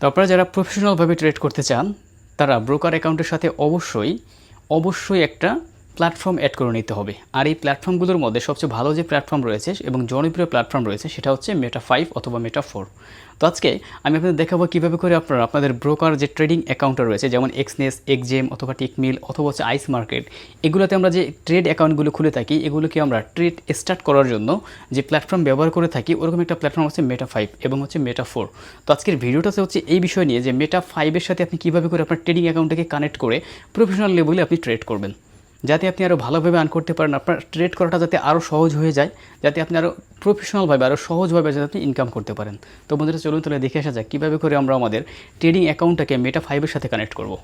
তো আপনারা যারা প্রফেশনালভাবে ট্রেড করতে চান তারা ব্রোকার অ্যাকাউন্টের সাথে অবশ্যই অবশ্যই একটা প্ল্যাটফর্ম অ্যাড করে নিতে হবে। আর এই প্ল্যাটফর্মগুলোর মধ্যে সবচেয়ে ভালো যে প্ল্যাটফর্ম রয়েছে এবং জনপ্রিয় প্ল্যাটফর্ম রয়েছে সেটা হচ্ছে মেটা ফাইভ অথবা মেটা ফোর তো আজকে আমি আপনাদের দেখাবো কীভাবে করে আপনারা আপনাদের ব্রোকার যে ট্রেডিং অ্যাকাউন্টটা রয়েছে, যেমন এক্সনেস এক্সজেম অথবা টেকমিল অথবা হচ্ছে আইস মার্কেট এগুলোতে আমরা যে ট্রেড অ্যাকাউন্টগুলো খুলে থাকি, এগুলোকে আমরা ট্রেড স্টার্ট করার জন্য যে প্ল্যাটফর্ম ব্যবহার করে থাকি, ওরকম একটা প্ল্যাটফর্ম হচ্ছে মেটা ফাইভ এবং হচ্ছে মেটা ফোর তো আজকের ভিডিওটাতে হচ্ছে এই বিষয় নিয়ে যে মেটা ফাইভের সাথে আপনি কীভাবে করে আপনার ট্রেডিং অ্যাকাউন্টটাকে কানেক্ট করে প্রফেশনাল লেভেলে আপনি ট্রেড করবেন। যাতে আপনি আরও ভালোভাবে আর্ন করতে পারেন, আপনার ট্রেড করাটা যাতে আরও সহজ হয়ে যায়, যাতে আপনি আরও প্রফেশনালভাবে আরও সহজভাবে যাতে আপনি ইনকাম করতে পারেন। তো বন্ধুরা, চলুন তাহলে দেখে আসা যাক, কীভাবে করে আমরা আমাদের ট্রেডিং অ্যাকাউন্টটাকে মেটা ফাইভের সাথে কানেক্ট করব।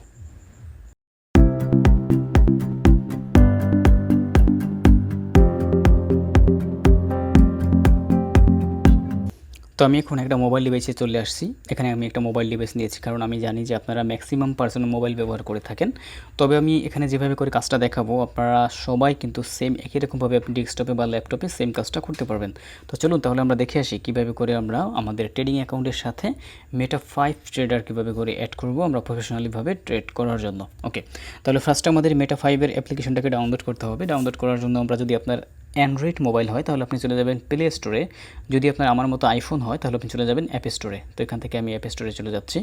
তো আমি এখন একটা মোবাইল ডিভাইসে চলে আসছি। এখানে আমি একটা মোবাইল ডিভাইস নিয়েছি, কারণ আমি জানি যে আপনারা ম্যাক্সিমাম পার্সন মোবাইল ব্যবহার করে থাকেন। তবে আমি এখানে যেভাবে করে কাজটা দেখাবো, আপনারা সবাই কিন্তু সেম একই রকমভাবে আপনি ডেস্কটপে বা ল্যাপটপে সেম কাজটা করতে পারবেন। তো চলুন তাহলে আমরা দেখে আসি কীভাবে করে আমরা আমাদের ট্রেডিং অ্যাকাউন্টের সাথে মেটা ফাইভ ট্রেডার কীভাবে করে অ্যাড করব আমরা প্রফেশনালিভাবে ট্রেড করার জন্য। ওকে তাহলে ফার্স্টে আমাদের মেটা ফাইভের অ্যাপ্লিকেশনটাকে ডাউনলোড করতে হবে। ডাউনলোড করার জন্য আমরা যদি আপনার অ্যান্ড্রয়েড মোবাইল হয়, তাহলে আপনি চলে যাবেন প্লে স্টোরে যদি আপনার আমার মতো আইফোন হয়, তাহলে আপনি চলে যাবেন অ্যাপ স্টোরে তো এখান থেকে আমি অ্যাপ স্টোরে চলে যাচ্ছি।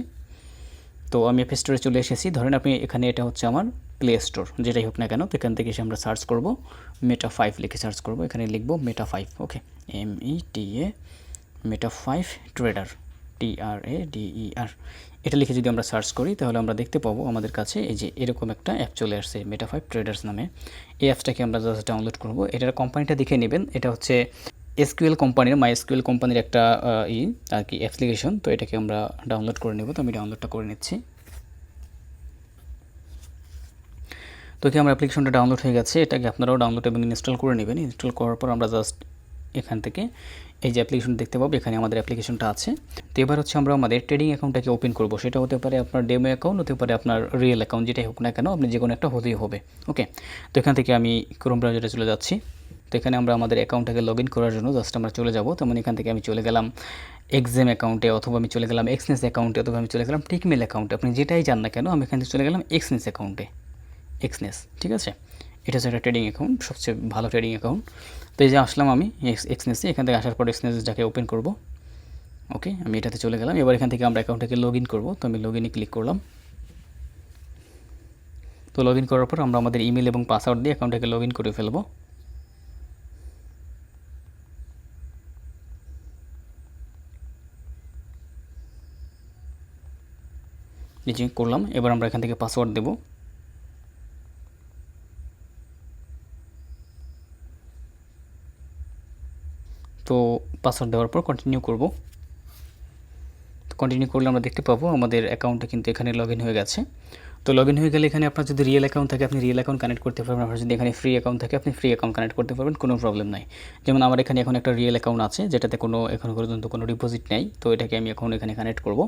তো আমি অ্যাপ স্টোরে চলে এসেছি। ধরেন আপনি এখানে এটা হচ্ছে আমার প্লে স্টোর যেটাই হোক না কেন। তো এখান থেকে এসে আমরা সার্চ করব মেটা ফাইভ লিখে সার্চ করব। এখানে লিখব meta five okay M E T A meta five trader T R A D E R এটা লিখে যদি আমরা সার্চ করি, তাহলে আমরা দেখতে পাবো আমাদের কাছে এই যে এরকম একটা অ্যাপ চলে আসছে মেটা ফাইভ ট্রেডার্স নামে। এই অ্যাপসটাকে আমরা জাস্ট ডাউনলোড করব। এটার কোম্পানিটা দেখে নেবেন। এটা হচ্ছে এসকিউএল কোম্পানির মাই এসকিউএল কোম্পানির একটা ই আর কি অ্যাপ্লিকেশন তো এটাকে আমরা ডাউনলোড করে নেব। তো আমি ডাউনলোডটা করে নিচ্ছি। তো কি আমার অ্যাপ্লিকেশনটা ডাউনলোড হয়ে গেছে। এটাকে আপনারাও ডাউনলোড এবং ইনস্টল করে নেবেন। ইনস্টল করার পর আমরা জাস্ট এখান থেকে এই যে অ্যাপ্লিকেশন দেখতে পাবো, এখানে আমাদের অ্যাপ্লিকেশনটা আছে। তো এবার হচ্ছে আমরা আমাদের ট্রেডিং অ্যাকাউন্টটাকে ওপেন করব। সেটা হতে পারে আপনার ডেমো অ্যাকাউন্ট হতে পারে আপনার রিয়েল অ্যাকাউন্ট যেটাই হোক না কেন, আপনি যে কোনো একটা হতেই হবে। ওকে তো এখান থেকে আমি ক্রোম ব্রাউজারে চলে যাচ্ছি। তো এখানে আমরা আমাদের অ্যাকাউন্টটাকে লগ ইন করার জন্য জাস্ট আমরা চলে যাব। তেমন এখান থেকে আমি চলে গেলাম এক্সাম অ্যাকাউন্টে অথবা আমি চলে গেলাম এক্সনেস অ্যাকাউন্টে অথবা আমি চলে গেলাম টিকমেল অ্যাকাউন্টে আপনি যেটাই যান না কেন, আমি এখান থেকে চলে গেলাম এক্সনেস অ্যাকাউন্টে এক্সনেস ঠিক আছে? এটা হচ্ছে একটা ট্রেডিং অ্যাকাউন্ট সবচেয়ে ভালো ট্রেডিং অ্যাকাউন্ট তো এই যে আসলাম আমি এক্সনেসে এখান থেকে আসার পর এক্সনেসটাকে ওপেন করব। ওকে আমি এটাতে চলে গেলাম। এবার এখান থেকে আমরা অ্যাকাউন্টটাকে লগ ইন করব। তো আমি লগ ইনে ক্লিক করলাম। তো লগ ইন করার পর আমরা আমাদের ইমেল এবং পাসওয়ার্ড দিয়ে অ্যাকাউন্টটাকে লগ ইন করে ফেলব। এই যে করলাম। এবার আমরা এখান থেকে পাসওয়ার্ড দেবো। তো পাসওয়ার্ড দেওয়ার পর কন্টিনিউ করব। কন্টিনিউ করলে আমরা দেখতে পাবো আমাদের অ্যাকাউন্টটা কিন্তু এখানে লগ হয়ে গেছে। তো লগ হয়ে গেলে এখানে আপনার যদি রিয়েল অ্যাকাউন্ট থাকে, আপনি রিয়েল অ্যাকাউন্ট কানেক্ট করতে পারবেন। আপনার যদি এখানে ফ্রি অ্যাকাউন্ট থাকে, আপনি ফ্রি অ্যাকাউন্ট কানেক্ট করতে পারবেন, কোনো প্রবলেম নাই। যেমন আমার এখানে এখন একটা রিয়েল অ্যাকাউন্ট আছে, যেটাতে কোনো এখনও পর্যন্ত কোনো ডিপোজিট নেই। তো এটাকে আমি এখন এখানে কানেক্ট করব।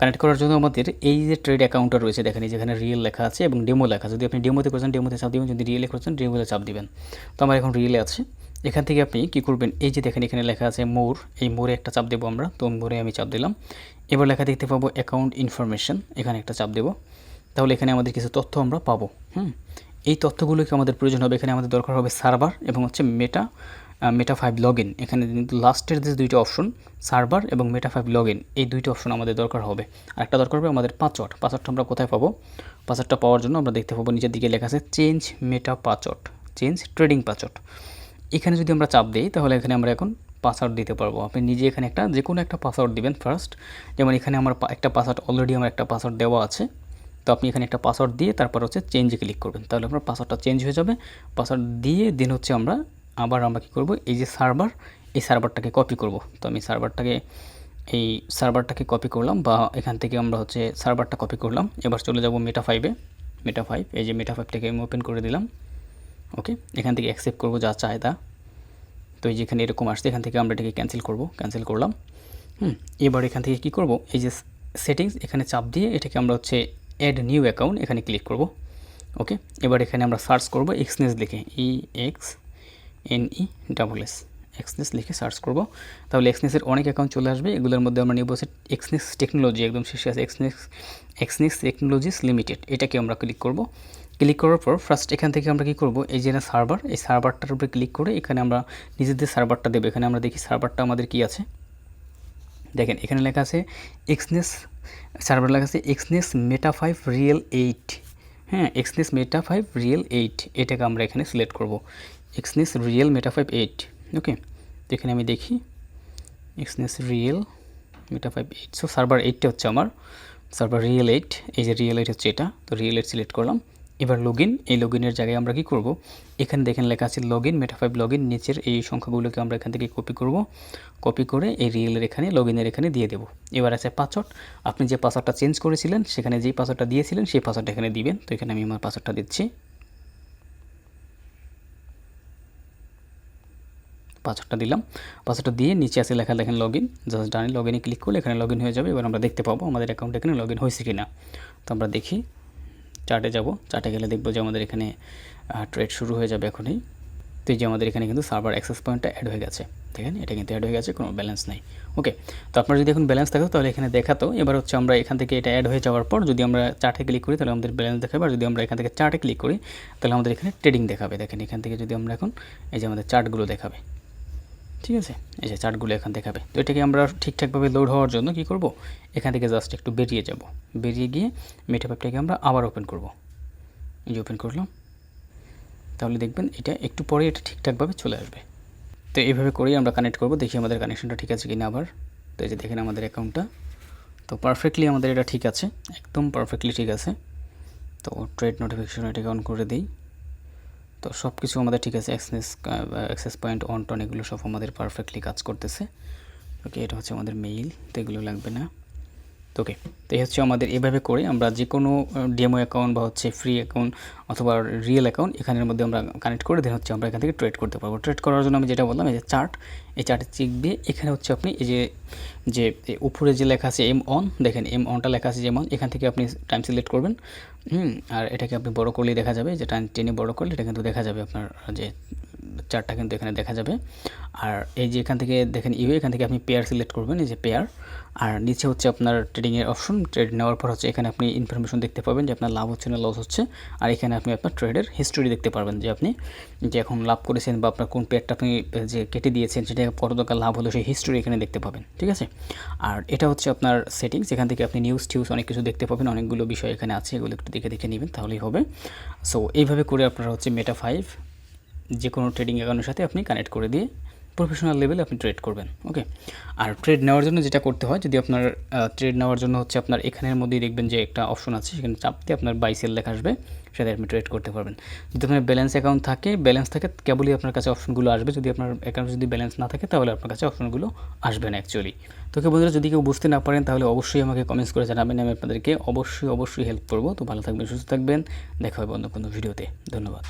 কানেক্ট করার জন্য আমাদের এই যে ট্রেড অ্যাকাউন্টটা রয়েছে, দেখেন যেখানে রিয়েল লেখা আছে এবং ডেমো লেখা যদি আপনি ডেমোতে করছেন ডেমোতে চাপ দেবেন। যদি রিয়েলে করছেন ডেমোতে চাপ দেবেন। তো আমার এখন রিয়েলে আছে। এখান থেকে আপনি কি করবেন? এই যে দেখেন এখানে লেখা আছে মোর। এই মোরে একটা চাপ দেবো আমরা। তো মোরে আমি চাপ দিলাম। এবার লেখা দেখতে পাবো অ্যাকাউন্ট ইনফরমেশন এখানে একটা চাপ দেবো। তাহলে এখানে আমাদের কিছু তথ্য আমরা পাবো। হুম? এই তথ্যগুলোকে আমাদের প্রয়োজন হবে? এখানে আমাদের দরকার হবে সার্ভার এবং হচ্ছে meta meta five log in এখানে কিন্তু লাস্টের যে দুইটা অপশন সার্ভার এবং মেটা ফাইভ লগ ইন এই দুইটা অপশন আমাদের দরকার হবে। আর একটা দরকার হবে আমাদের পাসওয়ার্ড পাসওয়ার্ডটা আমরা কোথায় পাবো? পাসওয়ার্ডটা পাওয়ার জন্য আমরা দেখতে পাবো, নিচের দিকে লেখা আছে change meta password change trading password এখানে যদি আমরা চাপ দিই, তাহলে এখানে আমরা এখন পাসওয়ার্ড দিতে পারব। আপনি নিজে এখানে একটা যে কোনো একটা পাসওয়ার্ড দিবেন ফার্স্ট যেমন এখানে আমার একটা পাসওয়ার্ড অলরেডি আমার একটা পাসওয়ার্ড দেওয়া আছে। তো আপনি এখানে একটা পাসওয়ার্ড দিয়ে তারপর হচ্ছে চেঞ্জে ক্লিক করবেন। তাহলে আপনার পাসওয়ার্ডটা চেঞ্জ হয়ে যাবে। পাসওয়ার্ড দিয়ে দিন হচ্ছে আমরা আবার আমরা কী করব, এই যে সার্ভার এই সার্ভারটাকে কপি করব। তো আমি সার্ভারটাকে এই সার্ভারটাকে কপি করলাম বা এখান থেকে আমরা হচ্ছে সার্ভারটা কপি করলাম। এবার চলে যাব মেটা ফাইভে মেটা ফাইভ এই যে মেটা ফাইভটাকে আমি ওপেন করে দিলাম। ওকে এখান থেকে অ্যাকসেপ্ট করব যা চায় তা। তো এই যেখানে এরকম আসছে, এখান থেকে আমরা এটাকে ক্যান্সেল করব ক্যান্সেল করলাম। হুম? এবার এখান থেকে কি করব? এই যে সেটিংস এখানে চাপ দিয়ে এটাকে আমরা হচ্ছে অ্যাড নিউ অ্যাকাউন্ট এখানে ক্লিক করব। ওকে এবার এখানে আমরা সার্চ করব এক্সনেস লিখে E X N E double S Exness লিখে সার্চ করব। তাহলে এক্সনেসের অনেক অ্যাকাউন্ট চলে আসবে, এগুলোর মধ্যে আমরা নিব হচ্ছে এক্সনেস টেকনোলজি একদম শেষে আছে এক্সনেস এক্সনেস টেকনোলজিস লিমিটেড এটাকে আমরা ক্লিক করব। ক্লিক করার পর ফার্স্ট এখান থেকে আমরা কী করব? এই যে সার্ভার এই সার্ভারটার উপরে ক্লিক করে এখানে আমরা নিজেদের সার্ভারটা দেবো। এখানে আমরা দেখি সার্ভারটা আমাদের কি আছে? দেখেন, এখানে লেখা আছে এক্সনেস সার্ভার লেখা আছে Exness meta five real eight হ্যাঁ Exness meta five real eight এটাকে আমরা এখানে সিলেক্ট করব। Exness real meta five eight okay তো এখানে আমি দেখি Exness real meta five eight so server এইটটা হচ্ছে আমার সার্ভার রিয়েল এইট এই যে রিয়েল এইট হচ্ছে এটা, তো রিয়েল এইট সিলেক্ট করলাম। এবার লগ ইন এই লগ ইনের জায়গায় আমরা কি করব? এখানে দেখেন লেখা আছে log in meta five log in নিচের এই সংখ্যাগুলোকে আমরা এখান থেকে কপি করব। কপি করে এই রিয়েলের এখানে লগ ইনের এখানে দিয়ে দেবো। এবার আছে পাসওয়ার্ড আপনি যে পাসওয়ার্ডটা চেঞ্জ করেছিলেন, সেখানে যেই পাসওয়ার্ডটা দিয়েছিলেন, সেই পাসওয়ার্ডটা এখানে দিবেন। তো এখানে আমি আমার পাসওয়ার্ডটা দিচ্ছি। পাসওয়ার্ডটা দিলাম। পাসওয়ার্ডটা দিয়ে নিচে আছে লেখা, দেখেন লগ ইন জাস্ট ডানে লগ ইনে ক্লিক করলে এখানে লগ ইন হয়ে যাবে। এবার আমরা দেখতে পাবো আমাদের অ্যাকাউন্ট এখানে লগ ইন হয়েছে কি না তো আমরা দেখি। চার্টে যাব। চার্টে গেলে দেখব যে আমাদের এখানে ট্রেড শুরু হয়ে যাবে এখনই। তো যে আমাদের এখানে কিন্তু সার্ভার অ্যাক্সেস পয়েন্টটা অ্যাড হয়ে গেছে। দেখেন, এটা কিন্তু অ্যাড হয়ে গেছে, কোনো ব্যালেন্স নাই। ওকে তো আপনার যদি এখন ব্যালেন্স থাকতো তাহলে এখানে দেখাতো। এবার হচ্ছে আমরা এখান থেকে এটা অ্যাড হয়ে যাওয়ার পর যদি আমরা চার্টে ক্লিক করি, তাহলে আমাদের ব্যালেন্স দেখাবে। আর যদি আমরা এখান থেকে চার্টে ক্লিক করি, তাহলে আমাদের এখানে ট্রেডিং দেখাবে। দেখেন, এখান থেকে যদি আমরা এখন এই যে আমাদের চার্টগুলো দেখাবে। ঠিক আছে? এই যে চার্টগুলো এখান থেকে দেখাবে তো এটাকে আমরা ঠিকঠাকভাবে লোড হওয়ার জন্য কি করব? এখান থেকে জাস্ট একটু বেরিয়ে যাব। বেরিয়ে গিয়ে মেটাপ্যাপটাকে আমরা আবার ওপেন করব। এই যে ওপেন করলাম। তাহলে দেখবেন এটা একটু পরে এটা ঠিকঠাকভাবে চলে আসবে। তো এইভাবে করেই আমরা কানেক্ট করব। দেখি আমাদের কানেকশনটা ঠিক আছে কি না আবার। তো এই যে দেখেন আমাদের অ্যাকাউন্টটা তো পারফেক্টলি আমাদের এটা ঠিক আছে। একদম পারফেক্টলি ঠিক আছে। তো ট্রেড নোটিফিকেশন এটাকে অন করে দিই। তো সব কিছু আমাদের ঠিক আছে অ্যাক্সেস অ্যাক্সেস পয়েন্ট অন টন এগুলো সব আমাদের পারফেক্টলি কাজ করতেছে। ওকে এটা হচ্ছে আমাদের মেইল তো এগুলো লাগবে না। ওকে, তো এই হচ্ছে আমাদের এভাবে করে আমরা যে কোনো ডেমো অ্যাকাউন্ট বা হচ্ছে ফ্রি অ্যাকাউন্ট অথবা রিয়েল অ্যাকাউন্ট এখানের মধ্যে আমরা কানেক্ট করে দেন হচ্ছে আমরা এখান থেকে ট্রেড করতে পারব। ট্রেড করার জন্য আমি যেটা বললাম, এই যে চার্ট এই চার্টে চেক দিয়ে এখানে হচ্ছে আপনি এই যে যে উপরে যে লেখা আছে এম অন দেখেন এম অনটা লেখা আছে যেমন এখান থেকে আপনি টাইম সিলেক্ট করবেন। হুম, আর এটাকে আপনি বড় করলেই দেখা যাবে, যে টাইম টেনে বড় করলে এটা কিন্তু দেখা যাবে আপনার যে চারটা কিন্তু এখানে দেখা যাবে। আর এই যে এখান থেকে দেখেন ইউ, এখান থেকে আপনি পেয়ার সিলেক্ট করবেন, এই যে পেয়ার আর নিচে হচ্ছে আপনার ট্রেডিংয়ের অপশন ট্রেড নেওয়ার পর হচ্ছে এখানে আপনি ইনফরমেশন দেখতে পাবেন যে আপনার লাভ হচ্ছে না লস হচ্ছে। আর এখানে আপনি আপনার ট্রেডের হিস্টোরি দেখতে পারবেন যে আপনি যে এখন লাভ করেছেন বা আপনার কোন পেয়ারটা আপনি যে কেটে দিয়েছেন সেটা কত টাকা লাভ হলো সেই হিস্টোরি এখানে দেখতে পাবেন, ঠিক আছে? আর এটা হচ্ছে আপনার সেটিংস এখান থেকে আপনি নিউজ টিউজ অনেক কিছু দেখতে পাবেন, অনেকগুলো বিষয় এখানে আছে, এগুলো একটু দেখে দেখে নেবেন, তাহলেই হবে। সো এইভাবে করে আপনারা হচ্ছে মেটা ফাইভ যে কোনো ট্রেডিং অ্যাকাউন্টের সাথে আপনি কানেক্ট করে দিয়ে প্রফেশনাল লেভেলে আপনি ট্রেড করবেন ওকে আর ট্রেড নেওয়ার জন্য যেটা করতে হয়, যদি আপনার ট্রেড নেওয়ার জন্য হচ্ছে আপনার এখানের মধ্যেই দেখবেন যে একটা অপশন আছে, সেখানে চাপ দিয়ে আপনার বাই সেল লেখা আসবে সেটা আপনি ট্রেড করতে পারবেন। যদি আপনার ব্যালেন্স অ্যাকাউন্ট থাকে ব্যালেন্স থাকে কেবলই আপনার কাছে অপশনগুলো আসবে, যদি আপনার অ্যাকাউন্টে যদি ব্যালেন্স না থাকে, তাহলে আপনার কাছে অপশনগুলো আসবে না অ্যাকচুয়ালি তো কেউ বন্ধুরা, যদি কেউ বুঝতে না পারেন, তাহলে অবশ্যই আমাকে কমেন্টস করে জানাবেন, আমি আপনাদেরকে অবশ্যই অবশ্যই হেল্প করব। তো ভালো থাকবেন, সুস্থ থাকবেন, দেখা হবে অন্য কোনো ভিডিওতে ধন্যবাদ।